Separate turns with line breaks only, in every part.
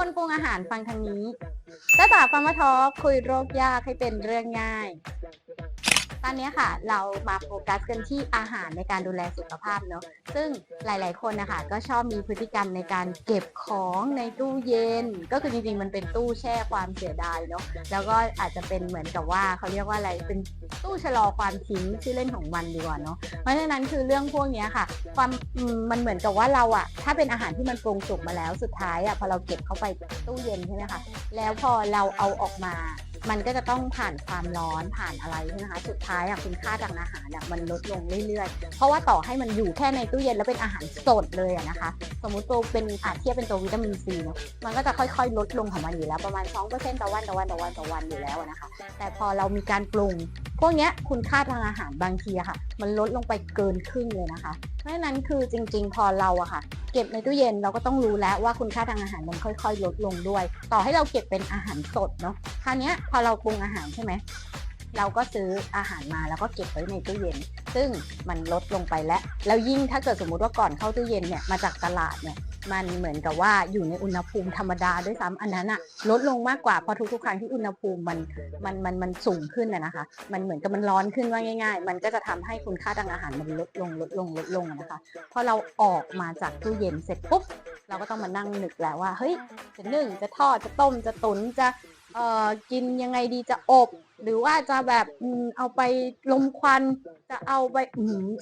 คนปรุงอาหารฟังทางนี้จ้าจ๋าฟาร์มาทอคุยโรคยากให้เป็นเรื่องง่าย ตอนนี้ค่ะ เรามาโฟกัสกันที่อาหารในการดูแลสุขภาพเนอะซึ่งหลาย ๆ คนนะคะก็ชอบมีพฤติกรรมในการเก็บของในตู้เย็น ก็คือจริง ๆ มันเป็นตู้แช่ความเสียดายเนอะแล้วก็อาจจะเป็นเหมือนกับว่าเขาเรียกว่าอะไรเป็นตู้ชะลอความทิ้งชื่อเล่นของมันดีกว่าเนาะ เพราะฉะนั้นคือเรื่องพวกนี้ค่ะ ความมมันเหมือนกับว่าเราอะถ้าเป็นอาหารที่มันปรุงสุกมาแล้วสุดท้ายอะพอเราเก็บเข้าไปตู้เย็นใช่ไหมคะแล้วพอเราเอาออกมา มันก็จะต้องผ่านความร้อนผ่านอะไรใช่ไหมคะสุดท้ายอะคุณค่าทางอาหารอะมันลดลงเรื่อยๆ เพราะว่าต่อให้มันอยู่แค่ในตู้เย็นแล้วเป็นอาหารสดเลยอะนะคะ สมมุติตัวเป็นอาเทียบเป็นตัววิตามินซีเนาะมันก็จะค่อยๆ ลดลงของมันอยู่แล้วประมาณ2%ต่อวันต่อวันต่อวันต่อวันอยู่แล้วนะคะ แต่พอเรามีการปรุงพวกเนี้ยคุณค่าทางอาหารบางทีอะค่ะ มันลดลงไปเกินครึ่งเลยนะคะเพราะฉะนั้นคือจริง ๆ พอเราอะค่ะ เก็บในตู้เย็นเราก็ต้องรู้แล้วว่าคุณค่าทางอาหารมันค่อย ๆ ลดลงด้วย ต่อให้เราเก็บเป็นอาหารสดเนาะคราวเนี้ยพอเราปรุงอาหารใช่ไหมเราก็ซื้ออาหารมาแล้วก็เก็บไว้ในตู้เย็น ซึ่งมันลดลงไปแล้ว แล้วยิ่งถ้าเกิดสมมุติว่าก่อนเข้าตู้เย็นเนี่ยมาจากตลาดเนี่ย มันเหมือนกับว่าอยู่ในอุณหภูมิธรรมดาด้วยซ้ำอันนั้นอะลดลงมากกว่าเพราะทุกๆ ครั้งที่อุณหภูมิมันมันมันมันสูงขึ้นอะนะคะ มันเหมือนกับมันร้อนขึ้นว่าง่าย ๆ มันก็จะทำให้คุณค่าทางอาหารมันลดลงลดลงลดลงนะคะพอเราออกมาจากตู้เย็นเสร็จปุ๊บเราก็ต้องมานั่งนึกแล้วว่าเฮ้ยจะนึ่งจะทอดจะต้มจะตุ๋นจะเอ่อกินยังไงดีจะอบ หรือว่าจะแบบเอาไปลมควันจะเอาไป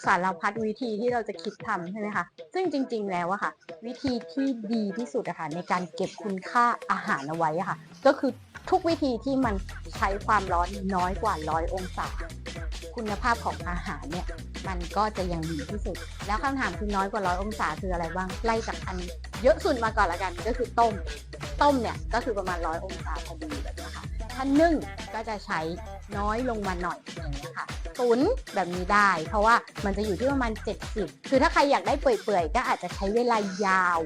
สารพัดวิธีที่เราจะคิดทำใช่ไหมคะซึ่งจริง ๆ แล้วอะค่ะ วิธีที่ดีที่สุดอะค่ะในการเก็บคุณค่าอาหารเอาไว้อะค่ะ ก็คือทุกวิธีที่มันใช้ความร้อนน้อยกว่าร้อยองศา คุณภาพของอาหารเนี่ยมันก็จะยังดีที่สุด แล้วคำถามคือน้อยกว่าร้อยองศาคืออะไรบ้างไล่จากอันเยอะสุดมาก่อนละกันก็คือต้ม ต้มเนี่ยก็คือประมาณร้อยองศาพอดีแบบนี้ค่ะ ท่านึ่งก็จะใช้น้อยลงมาหน่อยอย่างนี้ค่ะ ตุนแบบนี้ได้ เพราะว่ามันจะอยู่ที่ประมาณ 70 คือถ้าใครอยากได้เปื่อยๆ ก็อาจจะใช้เวลายาว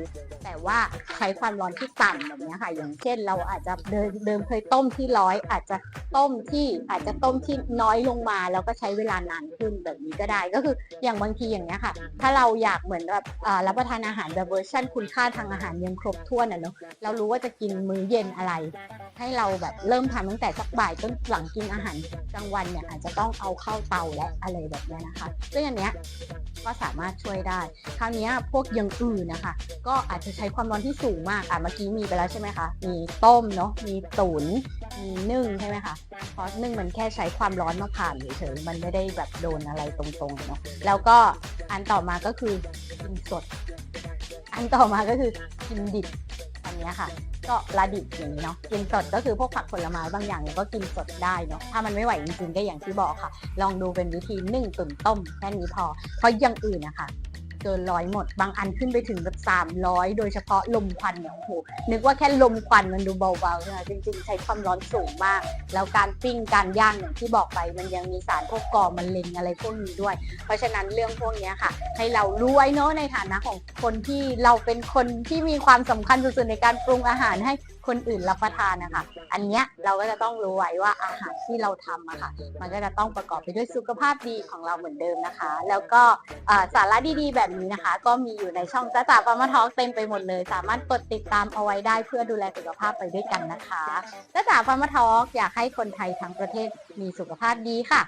แต่ว่าใช้ความร้อนที่ต่ำแบบนี้ค่ะ อย่างเช่นเราอาจจะเดิมเดิมเคยต้มที่ร้อย อาจจะต้มที่อาจจะต้มที่น้อยลงมา แล้วก็ใช้เวลานานขึ้นแบบนี้ก็ได้ ก็คืออย่างบางทีอย่างเนี้ยค่ะ ถ้าเราอยากเหมือนแบบรับประทานอาหารแบบเวอร์ชันคุณค่าทางอาหารยังครบถ้วนอะเนาะ เรารู้ว่าจะกินมื้อเย็นอะไร ให้เราแบบเริ่มทำตั้งแต่สักบ่ายต้นหลังกินอาหารกลางวันเนี่ยอาจจะต้องเอาเข้าเตาและอะไรแบบนี้นะคะ ซึ่งอันเนี้ยก็สามารถช่วยได้ คราวนี้พวกอยังอื่นนะคะ ก็อาจจะใช้ความร้อนที่สูงมากอะเมื่อกี้มีไปแล้วใช่ไหมคะ มีต้มเนาะ มีตุ๋น มีนึ่งใช่ไหมคะเพราะนึ่งมันแค่ใช้ความร้อนมาผ่านเฉยๆ มันไม่ได้แบบโดนอะไรตรงๆเนาะ แล้วก็อันต่อมาก็คือกินสด อันต่อมาก็คือกินดิบอันเนี้ยค่ะ ก็ระดิบอย่างนี้เนาะกินสดก็คือพวกผักผลไม้บางอย่างเราก็กินสดได้เนาะถ้ามันไม่ไหวจริงๆก็อย่างที่บอกค่ะ ลองดูเป็นวิธีนึ่งตุ๋นต้มแค่นี้พอเพราะอย่างอื่นนะคะ เกินร้อยหมด บางอันขึ้นไปถึงแบบ300โดยเฉพาะลมควันเนี่ยโอ้โหนึกว่าแค่ลมควันมันดูเบาๆใช่ไหมจริงๆ ใช้ความร้อนสูงมาก แล้วการปิ้งการย่างอย่างที่บอกไป มันยังมีสารพวกก่อมะเร็งอะไรพวกนี้ด้วย เพราะฉะนั้นเรื่องพวกนี้ค่ะ ให้เรารู้ไว้เนาะในฐานะของคนที่เราเป็นคนที่มีความสำคัญสุดๆในการปรุงอาหารให้คนอื่นรับประทานนะคะอันเนี้ยเราก็จะต้องรู้ไว้ว่าอาหารที่เราทำอะค่ะ มันก็จะต้องประกอบไปด้วยสุขภาพดีของเราเหมือนเดิมนะคะ แล้วก็สาระดีๆ แบบนี้นะคะ ก็มีอยู่ในช่องจ้าจ๋าปามาทอกเต็มไปหมดเลย สามารถกดติดตามเอาไว้ได้เพื่อดูแลสุขภาพไปด้วยกันนะคะจ้าจ๋าปามาทอกอยากให้คนไทยทั้งประเทศมีสุขภาพดีค่ะ